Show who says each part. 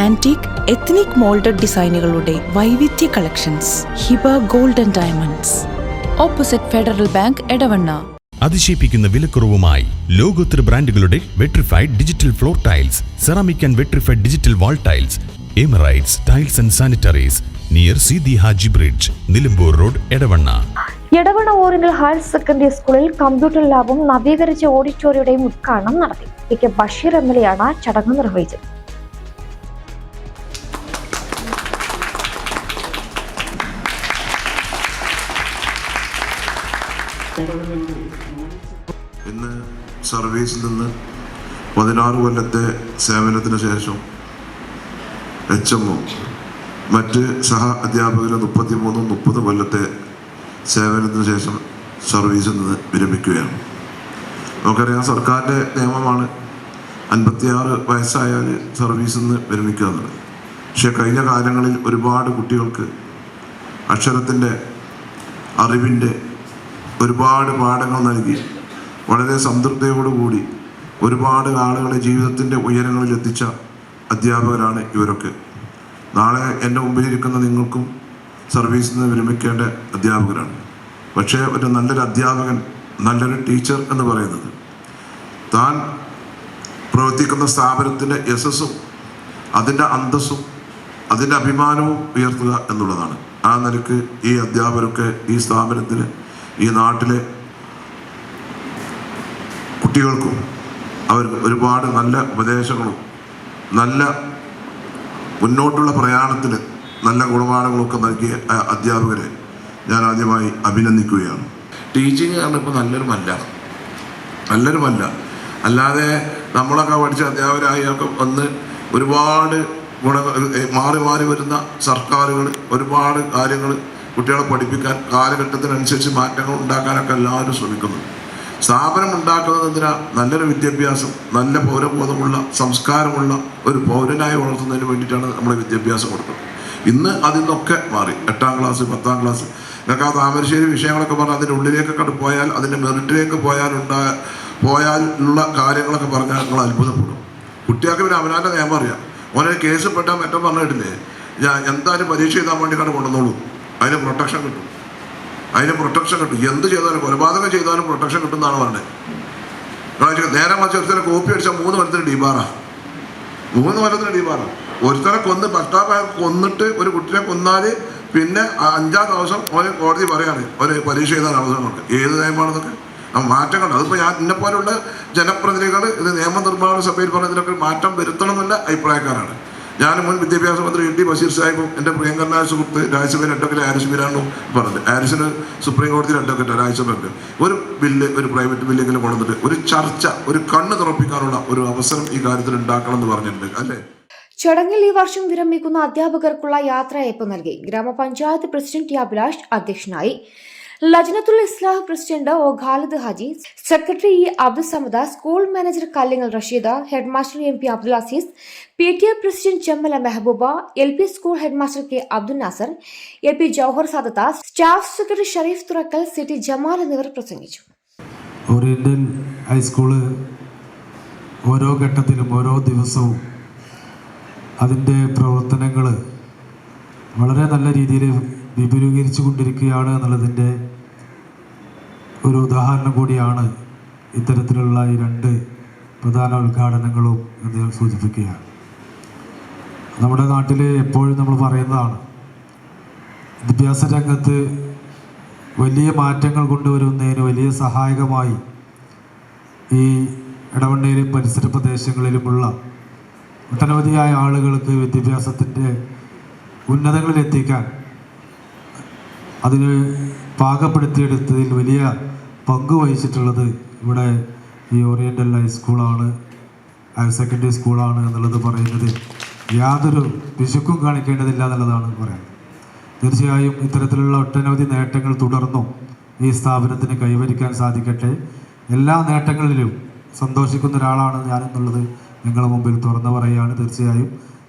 Speaker 1: Antique ethnic moulded ഡിസൈനുകളുടെ വൈവിധ്യ collections Hiba golden diamonds opposite federal bank Edavanna.
Speaker 2: അതിശയിപ്പിക്കുന്ന വിലക്കുറവുമായി ലോകോത്തര ബ്രാൻഡുകളുടെ vitrified digital floor tiles ceramic and vitrified digital wall tiles Emirates tiles and sanitaries near Sidi Haji bridge Nilambur road Edavanna.
Speaker 3: Edavanna oriental higher secondary സ്കൂളിൽ computer ലാബും നവീകരിച്ച ഓഡിറ്റോറിയുടെയും ഉദ്ഘാടനം നടത്തി. P K Basheer M L ആണ് ചടങ്ങ് നിർവഹിച്ചത്.
Speaker 4: ഇന്ന് സർവീസിൽ നിന്ന് പതിനാറ് കൊല്ലത്തെ സേവനത്തിന് ശേഷം എച്ച് എം ഒ മറ്റ് സഹ അധ്യാപകരും മുപ്പത്തിമൂന്നും മുപ്പത് കൊല്ലത്തെ സേവനത്തിന് ശേഷം സർവീസിൽ നിന്ന് വിരമിക്കുകയാണ്. നമുക്കറിയാം സർക്കാരിന്റെ നിയമമാണ് അൻപത്തിയാറ് വയസ്സായാൽ സർവീസിൽ നിന്ന് വിരമിക്കുക എന്നുള്ളത്. പക്ഷേ കഴിഞ്ഞ കാലങ്ങളിൽ ഒരുപാട് കുട്ടികൾക്ക് അക്ഷരത്തിന്റെ അറിവിന്റെ ഒരുപാട് പാഠങ്ങൾ നൽകി. വളരെ സംതൃപ്തിയോടുകൂടി ഒരുപാട് ആളുകളെ ജീവിതത്തിന്റെ ഉയരങ്ങളിൽ എത്തിച്ച അധ്യാപകരാണ് ഇവരൊക്കെ. നാളെ എന്റെ മുമ്പിലിരിക്കുന്ന നിങ്ങൾക്കും സർവീസിൽ നിന്ന് വിരമിക്കേണ്ട അധ്യാപകരാണ്. പക്ഷേ ഒരു നല്ലൊരു അധ്യാപകൻ നല്ലൊരു ടീച്ചർ എന്ന് പറയുന്നത്. താൻ പ്രവർത്തിക്കുന്ന സ്ഥാപനത്തിന്റെ യശസ്സും അതിന്റെ അന്തസ്സും അതിന്റെ അഭിമാനവും ഉയർത്തുക എന്നുള്ളതാണ്. ആ നിലയ്ക്ക് ഈ അധ്യാപകരൊക്കെ ഈ സ്ഥാപനത്തിന് ഈ നാട്ടിലെ കുട്ടികൾക്കും അവർ ഒരുപാട് നല്ല ഉപദേശങ്ങളും നല്ല മുന്നോട്ടുള്ള പ്രയാണത്തിൽ നല്ല ഗുണപാഠങ്ങളൊക്കെ നൽകിയ അധ്യാപകരെ ഞാൻ ആദ്യമായി അഭിനന്ദിക്കുകയാണ്. ടീച്ചിങ് ആണ് ഇപ്പോൾ നല്ലൊരു മല്ല. നല്ലൊരു മല്ല. അല്ലാതെ നമ്മളൊക്കെ പഠിച്ച അധ്യാപകരായി ഒക്കെ വന്ന് ഒരുപാട് ഗുണ മാറി മാറി വരുന്ന സർക്കാരുകൾ ഒരുപാട് കാര്യങ്ങൾ കുട്ടികളെ പഠിപ്പിക്കാൻ കാലഘട്ടത്തിനനുസരിച്ച് മാറ്റങ്ങൾ ഉണ്ടാക്കാനൊക്കെ എല്ലാവരും ശ്രമിക്കുന്നു. സ്ഥാപനം ഉണ്ടാക്കുന്നത് എന്തിനാ? നല്ലൊരു വിദ്യാഭ്യാസം നല്ല പൗരബോധമുള്ള സംസ്കാരമുള്ള ഒരു പൗരനായി വളർത്തുന്നതിന് വേണ്ടിയിട്ടാണ് നമ്മൾ വിദ്യാഭ്യാസം കൊടുക്കുന്നത്. ഇന്ന് അതിൽ നിന്നൊക്കെ മാറി. എട്ടാം ക്ലാസ് പത്താം ക്ലാസ് നിങ്ങൾക്ക് ആ താമരശ്ശേരി വിഷയങ്ങളൊക്കെ പറഞ്ഞാൽ അതിന്റെ ഉള്ളിലേക്കൊക്കെ പോയാൽ അതിന്റെ മെറിറ്റിലേക്ക് പോയാലുണ്ടായ പോയാലുള്ള കാര്യങ്ങളൊക്കെ പറഞ്ഞാൽ നിങ്ങൾ അത്ഭുതപ്പെടും. കുട്ടികൾക്ക് പിന്നെ അവനാന്റെ നിയമം അറിയാം. ഓനെ കേസ് പെട്ടാൽ മറ്റം പറഞ്ഞിട്ടില്ലേ? ഞാൻ എന്തായാലും പരീക്ഷ എഴുതാൻ വേണ്ടി കണ്ട് കൊണ്ടുവന്നോളൂ. അതിന് പ്രൊട്ടക്ഷൻ കിട്ടും. അതിന് പ്രൊട്ടക്ഷൻ കിട്ടും. എന്ത് ചെയ്താലും കൊലപാതകം ചെയ്താലും പ്രൊട്ടക്ഷൻ കിട്ടും എന്നാണ് പറഞ്ഞത് നേരെ മറിച്ച് ഒരുത്തരെ കോപ്പി അടിച്ചാൽ മൂന്ന് കൊല്ലത്തിന് ഡിബാറാ മൂന്ന് കൊല്ലത്തിന് ഡിബാറാ ഒരുത്തരെ കൊന്ന് ഭർത്താവ് കൊന്നിട്ട് ഒരു കുട്ടിയെ കൊന്നാൽ പിന്നെ അഞ്ചാം ദിവസം ഒരു കോടതി പറയാണ് ഒരു പരീക്ഷ ചെയ്താൽ അവസരമുണ്ട്. ഏത് നിയമമാണെന്നൊക്കെ? മാറ്റങ്ങളുണ്ട് അതിപ്പോൾ ഞാൻ എന്നെ പോലുള്ള ജനപ്രതിനിധികൾ ഇത് നിയമനിർമ്മാണ സഭയിൽ പറഞ്ഞതിനൊക്കെ മാറ്റം വരുത്തണമെന്നുള്ള അഭിപ്രായക്കാരാണ്. ഞാൻ മുൻ വിദ്യാഭ്യാസ മന്ത്രി എൻ ടി ബഷീർ സാഹിബും എന്റെ പ്രിയങ്കരനായ സുഹൃത്ത് രാജ്യസഭയിൽ അഡ്വക്കറ്റ് ആരിസ് ബിരാണും പറഞ്ഞത് ആരിസിന് സുപ്രീം കോടതിയിൽ അഡ്വക്കറ്റ്. രാജ്യസഭയ്ക്ക് ഒരു ബില്ല് ഒരു പ്രൈവറ്റ് ബില്ലെങ്കിലും കൊണ്ടുവന്നിട്ട് ഒരു ചർച്ച ഒരു കണ്ണ് തുറപ്പിക്കാനുള്ള ഒരു അവസരം ഈ കാര്യത്തിൽ ഉണ്ടാക്കണം എന്ന് പറഞ്ഞിട്ടുണ്ട്. അല്ലേ?
Speaker 3: ചടങ്ങിൽ ഈ വർഷം വിരമിക്കുന്ന അധ്യാപകർക്കുള്ള യാത്രയയപ്പ് നൽകി. ഗ്രാമപഞ്ചായത്ത് പ്രസിഡന്റ് ടി അഭിലാഷ് അധ്യക്ഷനായി. Lajnathul Islah president O Khalid Haji secretary E Abdul Samad school manager Kallingal Rasheed headmaster M P Abdul Aziz P T A president Chemmala Mehbooba L P school headmaster K Abdul Nasser A P Jouhar Sadath staff secretary Shareef Thurakkal city Jamal എന്നിവർ പ്രസംഗിച്ചു.
Speaker 5: High school ഓരോ ഘട്ടത്തിലും ഓരോ ദിവസവും അതിന്റെ പ്രവർത്തനങ്ങൾ വളരെ നല്ല രീതിയിൽ വിപുലീകരിച്ചു കൊണ്ടിരിക്കുകയാണ് എന്നുള്ളതിന്റെ ഒരു ഉദാഹരണം കൂടിയാണ് ഇത്തരത്തിലുള്ള ഈ രണ്ട് പ്രധാന ഉദ്ഘാടനങ്ങളും എന്ന് ഞാൻ സൂചിപ്പിക്കുകയാണ്. നമ്മുടെ നാട്ടിൽ എപ്പോഴും നമ്മൾ പറയുന്നതാണ് വിദ്യാഭ്യാസ രംഗത്ത് വലിയ മാറ്റങ്ങൾ കൊണ്ടുവരുന്നതിന് വലിയ സഹായകമായി ഈ ഇടവണ്ണയിലും പരിസര പ്രദേശങ്ങളിലുമുള്ള ഒട്ടനവധിയായ ആളുകൾക്ക് വിദ്യാഭ്യാസത്തിന്റെ ഉന്നതങ്ങളിൽ എത്തിക്കാൻ അതിന് പാകപ്പെടുത്തിയെടുത്തതിൽ വലിയ പങ്ക് വഹിച്ചിട്ടുള്ളത് ഇവിടെ ഈ ഓറിയന്റൽ ഹൈസ്കൂളാണ് ഹയർ സെക്കൻഡറി സ്കൂളാണ് എന്നുള്ളത് പറയുന്നത് യാതൊരു പിശുക്കും കാണിക്കേണ്ടതില്ല എന്നുള്ളതാണ് പറയാം തീർച്ചയായും ഇത്തരത്തിലുള്ള ഒട്ടനവധി നേട്ടങ്ങൾ തുടർന്നും ഈ സ്ഥാപനത്തിന് കൈവരിക്കാൻ സാധിക്കട്ടെ. എല്ലാ നേട്ടങ്ങളിലും സന്തോഷിക്കുന്ന ഒരാളാണ് ഞാനെന്നുള്ളത് നിങ്ങളുടെ മുമ്പിൽ തുറന്നു പറയുകയാണ്. തീർച്ചയായും